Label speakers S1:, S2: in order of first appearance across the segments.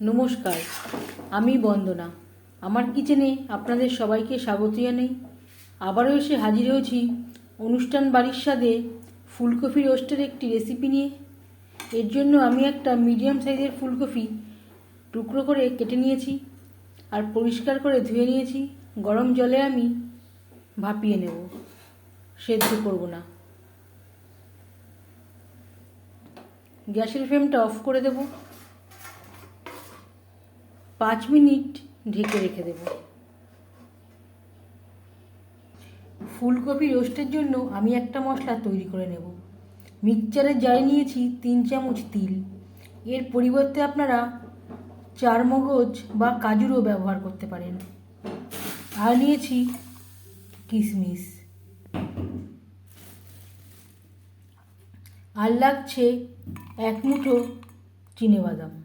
S1: নমস্কার, আমি বন্দনা। আমার কিচেনে আপনাদের সবাইকে স্বাগত জানাই। আবারও এসে হাজির হয়েছি অনুষ্ঠান বাড়ির স্বাদে ফুলকপি রোস্টের একটি রেসিপি নিয়ে। এর জন্য আমি একটা মিডিয়াম সাইজের ফুলকপি টুকরো করে কেটে নিয়েছি আর পরিষ্কার করে ধুয়ে নিয়েছি। গরম জলে আমি ভাপিয়ে নেব। সেদ্ধ করব না। গ্যাসের ফ্লেমটা অফ করে দেব। পাঁচ মিনিট ঢেকে রেখে দেব। ফুলকপি রোস্টের জন্য আমি একটা মশলা তৈরি করে নেব। মিক্সচারের জারে নিয়েছি তিন চামচ তিল। এর পরিবর্তে আপনারা চার মগজ বা কাজুরও ব্যবহার করতে পারেন। আর নিয়েছি কিশমিশ আর লাগছে এক মুঠো চিনেবাদাম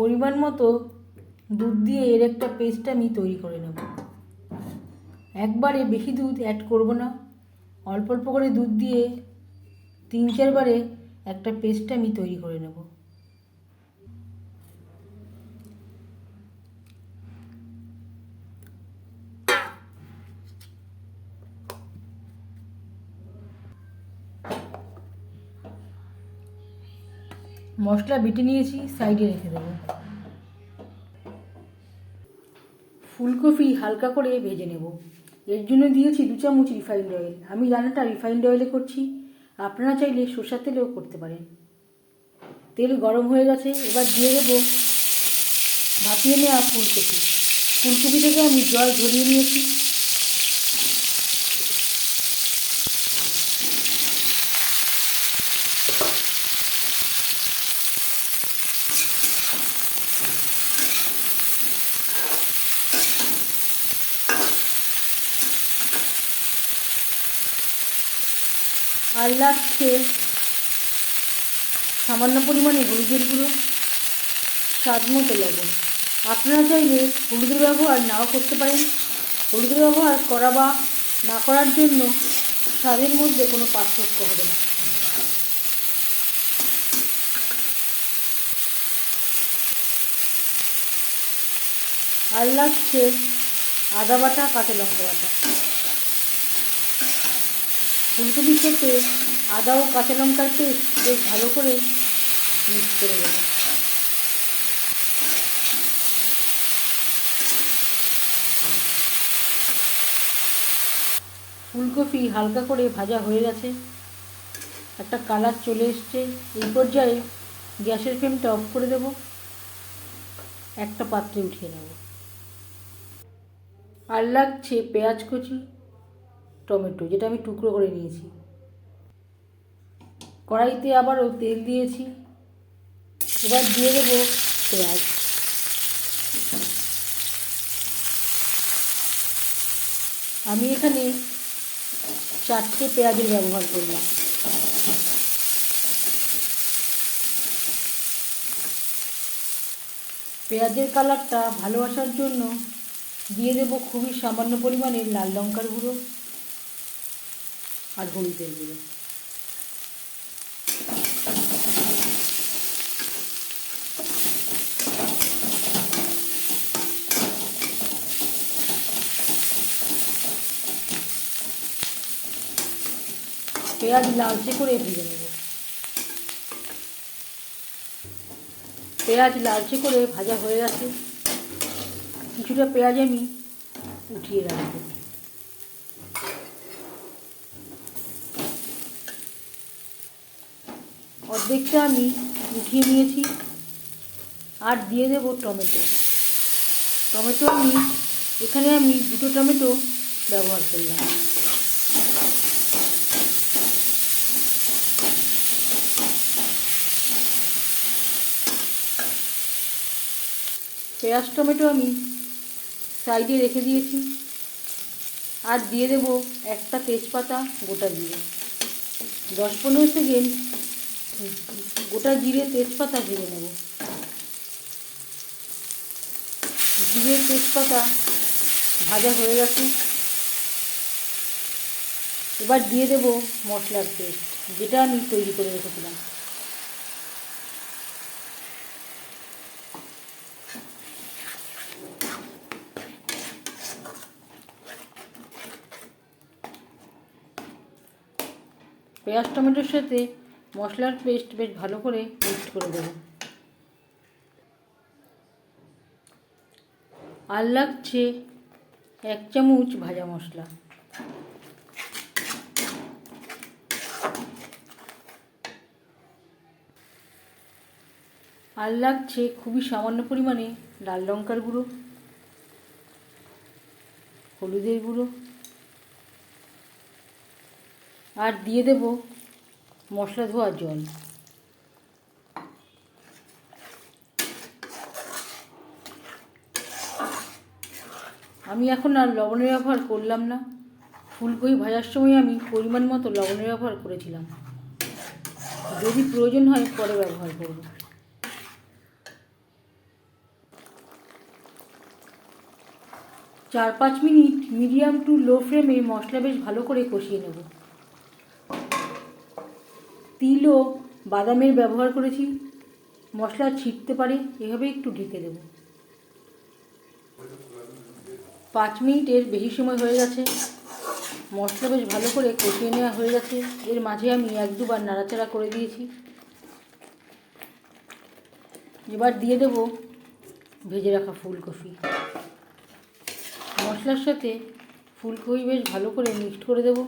S1: পরিমাণ মতো দুধ দিয়ে এর একটা পেস্ট আমি তৈরি করে নেব। একবারে বেশি দুধ অ্যাড করব না। অল্প অল্প করে দুধ দিয়ে তিন চারবারে একটা পেস্ট আমি তৈরি করে নেব। মশলা বেটে নিয়েছি, সাইডে রেখে দেবো। ফুলকপি হালকা করে ভেজে নেব। এর জন্য দিয়েছি দু চামচ রিফাইন্ড অয়েল। আমি রান্নাটা রিফাইন্ড অয়েলে করছি। আপনারা চাইলে সর্ষার তেলেও করতে পারেন। তেল গরম হয়ে গেছে, এবার দিয়ে দেবো ভাপিয়ে নেওয়া ফুলকপি। ফুলকপি থেকে আমি জল ঝরিয়ে নিয়েছি। আর লাগছে সামান্য পরিমাণে হলুদের গুঁড়ো, স্বাদ মতো লবণ। আপনারা চাইলে হলুদের ব্যবহার নাও করতে পারেন। হলুদের ব্যবহার করা বা না করার জন্য স্বাদের মধ্যে কোনো পার্থক্য হবে না। আর লাগছে আদা বাটা, কাঁচা লঙ্কা বাটা। ফুলকপির সাথে আদা ও কাঁচা লঙ্কার পেস্ট, বেশ ভালো করে মিক্স করে দেব ফুলকপি হালকা করে ভাজা হয়ে গেছে। একটা কালার চলে এসছে। এই পর্যায়ে গ্যাসের ফ্লেমটা অফ করে দেব। একটা পাত্রে উঠিয়ে নেব। আর লাগছে পেঁয়াজ কুচি। টমেটো, যেটা আমি টুকরো করে নিয়েছি। কড়াইতে আবারও তেল দিয়েছি। এবার দিয়ে দেবো পেঁয়াজ। আমি এখানে চারটে পেঁয়াজের ব্যবহার করলাম। পেঁয়াজের কালারটা ভালো আসার জন্য দিয়ে দেবো খুবই সামান্য পরিমাণে লাল লঙ্কার গুঁড়ো। আর হলুদের গুঁড়ো পেঁয়াজ লালচে করে ভেজে নেব। পেঁয়াজ লালচে করে ভাজা হয়ে গেছে। কিছুটা পেঁয়াজ আমি উঠিয়ে রাখব। অর্ধেকটা আমি উঠিয়ে নিয়েছি। আর দিয়ে দেব টমেটো। টমেটো আমি, এখানে আমি দুটো টমেটো ব্যবহার করলাম। পেঁয়াজ, টমেটো আমি সাইডে রেখে দিয়েছি। আর দিয়ে দেব একটা তেজপাতা গোটা দিয়ে। দশ পনেরো সেকেন্ড গোটা জিরে তেজপাতা ভেজে নেব। জিরে তেজপাতা ভাজা হয়ে গেছে। এবার দিয়ে দেব মশলার পেস্ট, যেটা আমি তৈরি করে রেখেছিলাম। পেঁয়াজ, টমেটোর সাথে মশলার পেস্ট বেশ ভালো করে মিক্সড করে দেবো আর লাগছে এক চামচ ভাজা মশলা। আর লাগছে খুবই সামান্য পরিমাণে লাল লঙ্কার গুঁড়ো, হলুদের গুঁড়ো। আর দিয়ে দেব মশলা ধোয়ার জল। আমি এখন আর লবণের ব্যবহার করলাম না। ফুলকপি ভাজার সময় আমি পরিমাণ মতো লবণের ব্যবহার করেছিলাম। যদি প্রয়োজন হয় পরে ব্যবহার করব। চার পাঁচ মিনিট মিডিয়াম টু লো ফ্লেমে মশলা বেশ ভালো করে কষিয়ে নেব। তিল ও বাদামের ব্যবহার করেছি। মশলা ছিটতে পারে, এভাবে একটু ঢেকে দেব। পাঁচ মিনিটের বেশি সময় হয়ে গেছে। মশলা বেশ ভালো করে কষিয়ে নেওয়া হয়ে গেছে। এর মাঝে আমি এক দুবার নাড়াচাড়া করে দিয়েছি। এবার দিয়ে দেব ভেজে রাখা ফুলকপি। মশলার সাথে ফুলকপি বেশ ভালো করে মিক্সড করে দেব।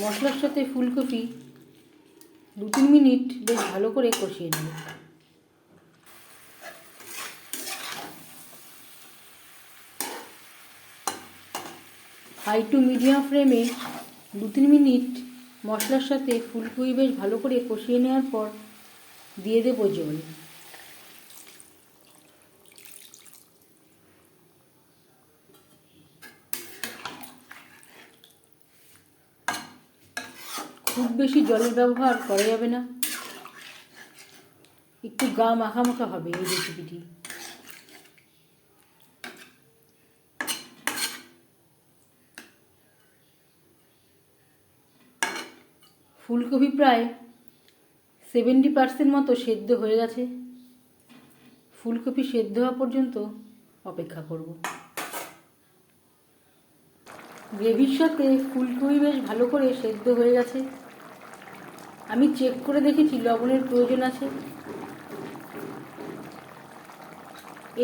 S1: মশলার সাথে ফুলকপি দু তিন মিনিট বেশ ভালো করে কষিয়ে নেব। হাই টু মিডিয়াম ফ্লেমে দু তিন মিনিট মশলার সাথে ফুলকপি বেশ ভালো করে কষিয়ে নেওয়ার পর দিয়ে দেবো জল। খুব বেশি জলের ব্যবহার করা যাবে না। একটু গা মাখা মাখা হবে এই রেসিপিটি ফুলকপি প্রায় সেভেন্টি পার্সেন্ট মতো সেদ্ধ হয়ে গেছে। ফুলকপি সেদ্ধ হওয়া পর্যন্ত অপেক্ষা করব। গ্রেভির সাথে ফুলকপি বেশ ভালো করে সেদ্ধ হয়ে গেছে। আমি চেক করে দেখেছি, লবণের প্রয়োজন আছে।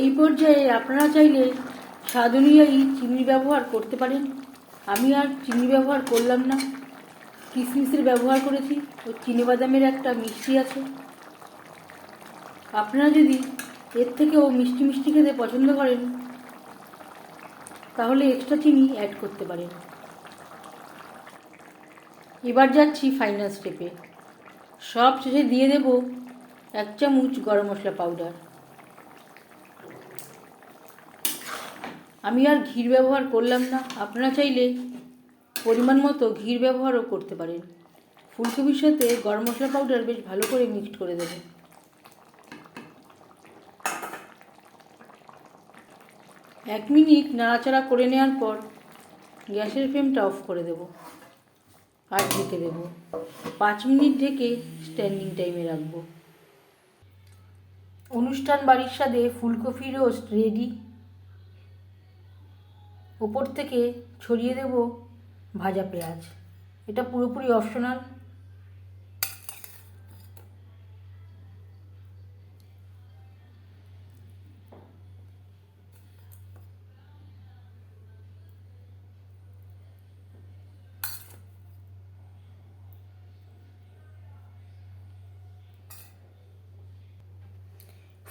S1: এই পর্যায়ে আপনারা চাইলে স্বাদ অনুযায়ী চিনি ব্যবহার করতে পারেন। আমি আর চিনি ব্যবহার করলাম না। কিশমিশের ব্যবহার করেছি ও চিনি বাদামের একটা মিষ্টি আছে। আপনারা যদি এর থেকেও মিষ্টি মিষ্টি খেতে পছন্দ করেন, তাহলে এক্সট্রা চিনি অ্যাড করতে পারেন। এবার যাচ্ছি ফাইনাল স্টেপে সব শেষে দিয়ে দেব এক চামচ গরম মশলা পাউডার আমি আর ঘির ব্যবহার করলাম না। আপনারা চাইলে পরিমাণ মতো ঘির ব্যবহারও করতে পারেন। ফুলকপির সাথে গরম মশলা পাউডার বেশ ভালো করে মিক্সড করে দেবেন এক মিনিট নাড়াচাড়া করে নেওয়ার পর গ্যাসের ফ্লেমটা অফ করে দেব। আর ঢেকে দেব। পাঁচ মিনিট ঢেকে স্ট্যান্ডিং টাইমে রাখব। অনুষ্ঠান বাড়ির স্বাদে ফুলকপি রোস্ট রেডি ওপর থেকে ছড়িয়ে দেব ভাজা পেঁয়াজ। এটা পুরোপুরি অপশনাল